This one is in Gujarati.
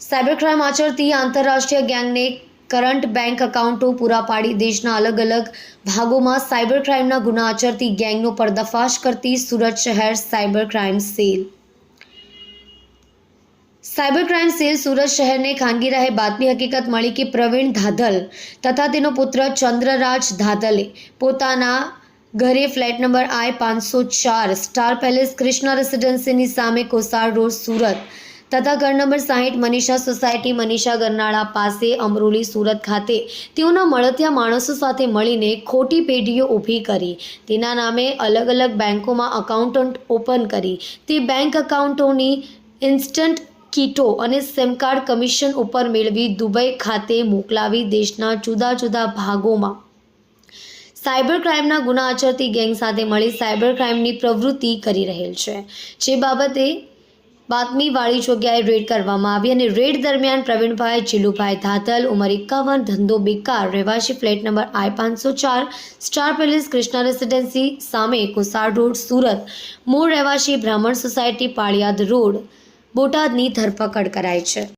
સાયબર ક્રાઇમ આચરતી આંતરરાષ્ટ્રીય ગેંગને કરંટ બેંક એકાઉન્ટો પૂરા પાડી દેશના અલગ અલગ ભાગોમાં સાયબર ક્રાઇમના ગુના આચરતી ગેંગનો પર્દાફાશ કરતી સુરત શહેર cyber crime cell. Cyber crime cell Surat શહેરને ખાનગી રહે બાતમી હકીકત મળી કે પ્રવીણ ધાધલ તથા તેનો પુત્ર ચંદ્રરાજ ધાધલે પોતાના ઘરે ફ્લેટ નંબર આઈ પાંચસો ચાર, સ્ટાર પેલેસ કૃષ્ણા રેસિડેન્સીની સામે કોસાર રોડ, સુરત. તથા ઘર નંબર સાહીઠ મનીષા સોસાયટી, મનીષા ગરનાળા પાસે અમરોલી, સુરત ખાતે. તેઓના મળતિયા માણસો સાથે મળીને ખોટી પેઢીઓ ઊભી કરી. તેના નામે અલગ અલગ બેંકોમાં અકાઉન્ટન્ટ ઓપન કરી. તે બેંક અકાઉન્ટોની ઇન્સ્ટન્ટ કીટો અને સેમકાર્ડ કમિશન ઉપર મેળવી દુબઈ ખાતે મોકલાવી દેશના જુદા જુદા ભાગોમાં. સાયબર ક્રાઇમના ગુના આચરતી ગેંગ સાથે મળી સાયબર ક્રાઇમની પ્રવૃત્તિ કરી રહેલ છે. જે બાબતે બાતમીવાળી જગ્યાએ રેડ કરવામાં આવી અને રેડ દરમિયાન પ્રવીણભાઈ, જીલુભાઈ ધાતલ, ઉંમર એકાવન, ધંધો બેકાર, રહેવાસી ફ્લેટ નંબર આઈ પાંચસો ચાર, સ્ટાર પેલેસ કૃષ્ણા રેસિડેન્સી સામે કોસાડ રોડ, સુરત, મૂળ રહેવાસી બ્રાહ્મણ સોસાયટી પાળિયાદ રોડ, બોટાદની ધરપકડ કરાઈ છે.